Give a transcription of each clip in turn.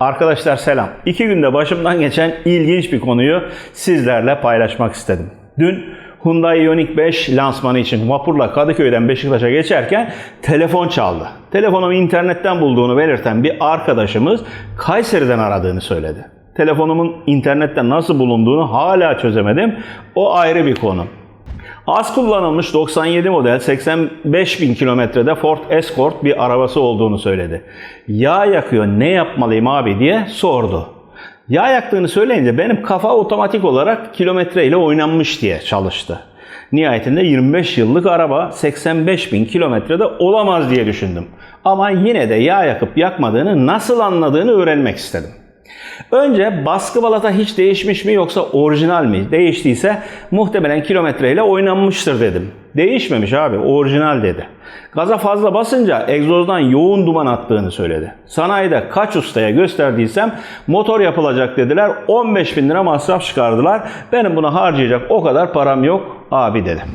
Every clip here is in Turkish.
Arkadaşlar selam. İki günde başımdan geçen ilginç bir konuyu sizlerle paylaşmak istedim. Dün Hyundai Ioniq 5 lansmanı için vapurla Kadıköy'den Beşiktaş'a geçerken telefon çaldı. Telefonumu internetten bulduğunu belirten bir arkadaşımız Kayseri'den aradığını söyledi. Telefonumun internetten nasıl bulunduğunu hala çözemedim. O ayrı bir konu. Az kullanılmış 97 model 85 bin kilometrede Ford Escort bir arabası olduğunu söyledi. Yağ yakıyor ne yapmalıyım abi diye sordu. Yağ yaktığını söyleyince benim kafa otomatik olarak kilometre ile oynanmış diye çalıştı. Nihayetinde 25 yıllık araba 85 bin kilometrede olamaz diye düşündüm. Ama yine de yağ yakıp yakmadığını nasıl anladığını öğrenmek istedim. Önce baskı balata hiç değişmiş mi yoksa orijinal mi? Değiştiyse muhtemelen kilometreyle oynanmıştır dedim. Değişmemiş abi orijinal dedi. Gaza fazla basınca egzozdan yoğun duman attığını söyledi. Sanayide kaç ustaya gösterdiysem motor yapılacak dediler 15 bin lira masraf çıkardılar. Benim buna harcayacak o kadar param yok abi dedim.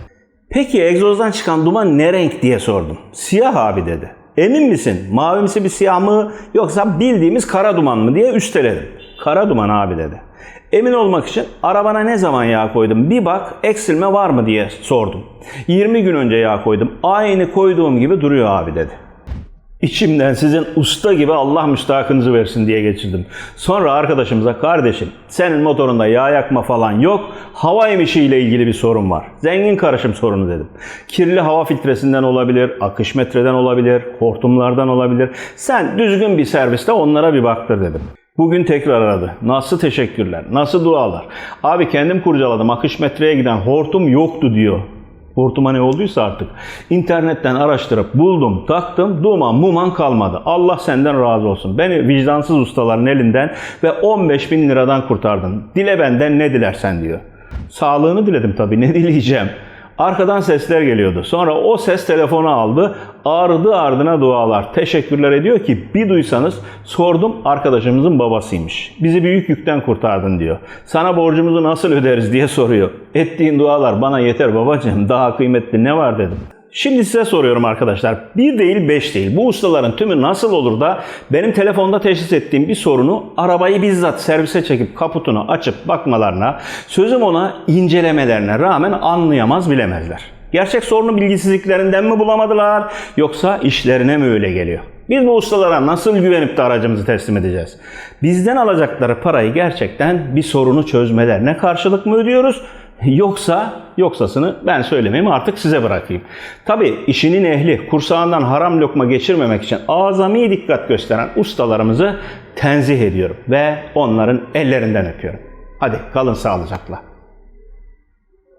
Peki egzozdan çıkan duman ne renk diye sordum. Siyah abi dedi. Emin misin? Mavimsi bir siyah mı yoksa bildiğimiz kara duman mı diye üsteledim. Kara duman abi dedi. Emin olmak için arabana ne zaman yağ koydum bir bak eksilme var mı diye sordum. 20 gün önce yağ koydum. Aynı koyduğum gibi duruyor abi dedi. İçimden sizin usta gibi Allah müstahakınızı versin diye geçirdim. Sonra arkadaşımıza kardeşim senin motorunda yağ yakma falan yok. Hava emişiyle ilgili bir sorun var. Zengin karışım sorunu dedim. Kirli hava filtresinden olabilir, akış metreden olabilir, hortumlardan olabilir. Sen düzgün bir serviste onlara bir baktır dedim. Bugün tekrar aradı. Nasıl teşekkürler, nasıl dualar. Abi kendim kurcaladım akış metreye giden hortum yoktu diyor. Hortuma ne olduysa artık. İnternetten araştırıp buldum, taktım, duman muman kalmadı. Allah senden razı olsun. Beni vicdansız ustaların elinden ve 15 bin liradan kurtardın. Dile benden ne dilersen diyor. Sağlığını diledim tabii ne dileyeceğim. Arkadan sesler geliyordu. Sonra o ses telefonu aldı. Ardı ardına dualar. Teşekkürler ediyor ki bir duysanız sordum arkadaşımızın babasıymış. Bizi büyük yükten kurtardın diyor. Sana borcumuzu nasıl öderiz diye soruyor. Ettiğin dualar bana yeter babacığım. Daha kıymetli ne var dedim. Şimdi size soruyorum arkadaşlar. Bir değil beş değil. Bu ustaların tümü nasıl olur da benim telefonda teşhis ettiğim bir sorunu arabayı bizzat servise çekip kaputunu açıp bakmalarına, sözüm ona incelemelerine rağmen anlayamaz bilemezler. Gerçek sorunu bilgisizliklerinden mi bulamadılar yoksa işlerine mi öyle geliyor? Biz bu ustalara nasıl güvenip de aracımızı teslim edeceğiz? Bizden alacakları parayı gerçekten bir sorunu çözmelerine karşılık mı ödüyoruz? Yoksa, yoksasını ben söylemeyeyim artık size bırakayım. Tabi işinin ehli, kursağından haram lokma geçirmemek için azami dikkat gösteren ustalarımızı tenzih ediyorum ve onların ellerinden öpüyorum. Hadi kalın sağlıcakla.